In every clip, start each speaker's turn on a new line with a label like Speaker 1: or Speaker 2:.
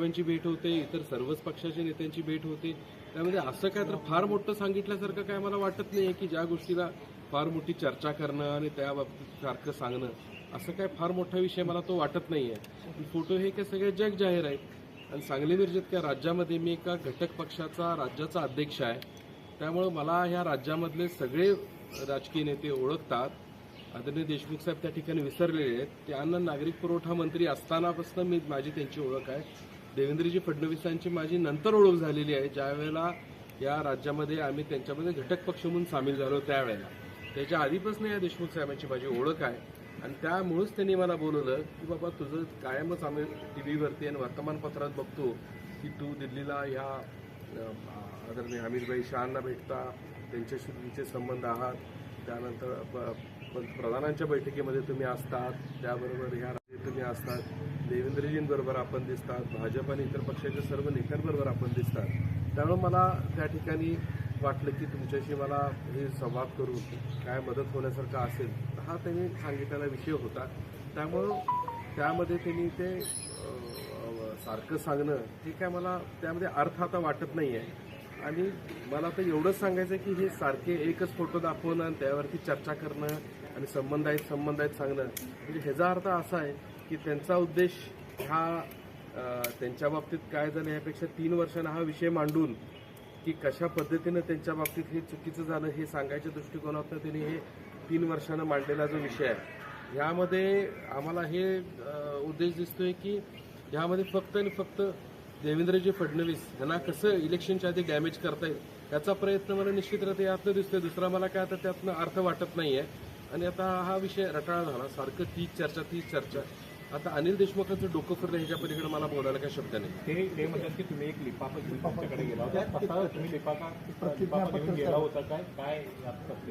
Speaker 1: नेत्यांची भेट होते इतर सर्वच पक्षाच्या नेत्यांची भेट होते. त्यामध्ये असं काय तर फार मोठं सांगितल्यासारखं काय मला वाटत नाही की ज्या गोष्टीला फार मोठी चर्चा करणं आणि त्या बाबतीत सारखं सांगणं असं काय फार मोठा विषय मला तो वाटत नाही आहे फोटो हे काय सगळे जग जाहीर आहेत. आणि सांगली मिरजेत राज्यामध्ये मी एका घटक पक्षाचा राज्याचा अध्यक्ष आहे. त्यामुळं मला ह्या राज्यामधले सगळे राजकीय नेते ओळखतात. आदरणीय देशमुख साहेब त्या ठिकाणी विसरलेले आहेत. ते अन्न नागरिक पुरवठा मंत्री असतानापासून मी माझी त्यांची ओळख आहे. देवेंद्रजी फडणवीसांची माझी नंतर ओळख झालेली आहे. ज्यावेळेला या राज्यामध्ये आम्ही त्यांच्यामध्ये घटक पक्ष म्हणून सामील झालो त्यावेळेला. त्याच्या आधीपासून या देशमुख साहेबांची माझी ओळख आहे. आणि त्यामुळेच त्यांनी मला बोलवलं की बाबा तुझं कायमच आम्ही टी व्हीवरती आणि वर्तमानपत्रात बघतो की तू दिल्लीला ह्या आदरणीय हमीदभाई शहांना भेटता त्यांच्याशी तुमचे संबंध आहात. त्यानंतर पंतप्रधानांच्या बैठकीमध्ये तुम्ही असतात. त्याबरोबर ह्या राज्यात तुम्ही असतात. देवेंद्रजींबरोबर आपण दिसतात भाजप आणि इतर पक्षाच्या सर्व नेत्यांबरोबर आपण दिसतात. त्यामुळे मला त्या ठिकाणी वाटलं की तुमच्याशी मला हे संवाद करून काय मदत होण्यासारखं असेल तर हा त्यांनी सांगितलेला विषय होता. त्यामुळं त्यामध्ये त्यांनी ते सारखं सांगणं हे काय मला त्यामध्ये अर्थ आता वाटत नाही आहे आणि मला आता एवढंच सांगायचं आहे की हे सारखे एकच फोटो दाखवणं आणि त्यावरती चर्चा करणं आणि संबंध आहेत संबंध आहेत सांगणं. म्हणजे ह्याचा अर्थ असा आहे की त्यांचा उद्देश हा त्यांच्या बाबतीत काय झालं यापेक्षा तीन वर्षांना हा विषय मांडून की कशा पद्धतीनं त्यांच्या बाबतीत हे चुकीचं झालं हे सांगायच्या दृष्टिकोनातून त्यांनी हे तीन वर्षानं मांडलेला जो विषय आहे. ह्यामध्ये आम्हाला हे उद्देश दिसतोय की ह्यामध्ये फक्त आणि फक्त देवेंद्रजी फडणवीस यांना कसं इलेक्शनच्या आधी डॅमेज करता येईल याचा प्रयत्न मला निश्चित यातनं दिसतोय. दुसरा मला काय आता त्यातनं अर्थ वाटत नाही आहे आणि आता हा विषय रटाळा झाला. सारखं तीच चर्चा तीच चर्चा. आता अनिल देशमुखांचं डोकं फिरलं ह्याच्या पलीकडे मला बोलायला काही शब्द नाही.
Speaker 2: ते ते म्हणतात की तुम्ही एक लिफाफा घेऊन तुमच्याकडे गेला होता. तुम्ही लिफाफा लिफाफा घेऊन गेला होता काय? काय?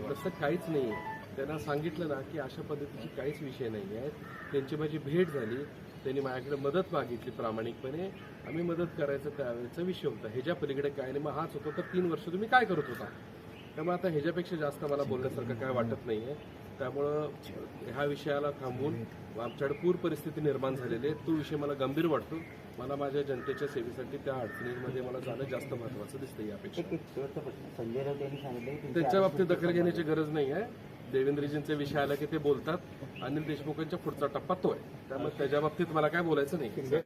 Speaker 1: तसं काहीच नाही आहे त्यांना सांगितलं ना की अशा पद्धतीची काहीच विषय नाही आहेत त्यांची माझी भेट झाली. त्यांनी माझ्याकडे मदत मागितली प्रामाणिकपणे. आम्ही मदत करायचं त्यावेळेचा विषय होता. ह्याच्या पलीकडे काय नाही. मग हाच होता. तर तीन वर्ष तुम्ही काय करत होता? त्यामुळे आता ह्याच्यापेक्षा जास्त मला बोलण्यासारखं काय वाटत नाही आहे त्यामुळं ह्या विषयाला थांबवून आमच्याकडे पूर परिस्थिती निर्माण झालेली आहे. तो विषय मला गंभीर वाटतो. मला माझ्या जनतेच्या सेवेसाठी त्या अडचणींमध्ये मला जाणं जास्त महत्त्वाचं दिसतं यापेक्षा. त्यांच्या बाबतीत दखल घेण्याची गरज नाही आहे. देवेंद्रजींचा विषय आला की ते बोलतात. अनिल देशमुखांच्या पुढचा टप्पा तो आहे. त्यामुळे त्याच्या बाबतीत मला काय बोलायचं नाही.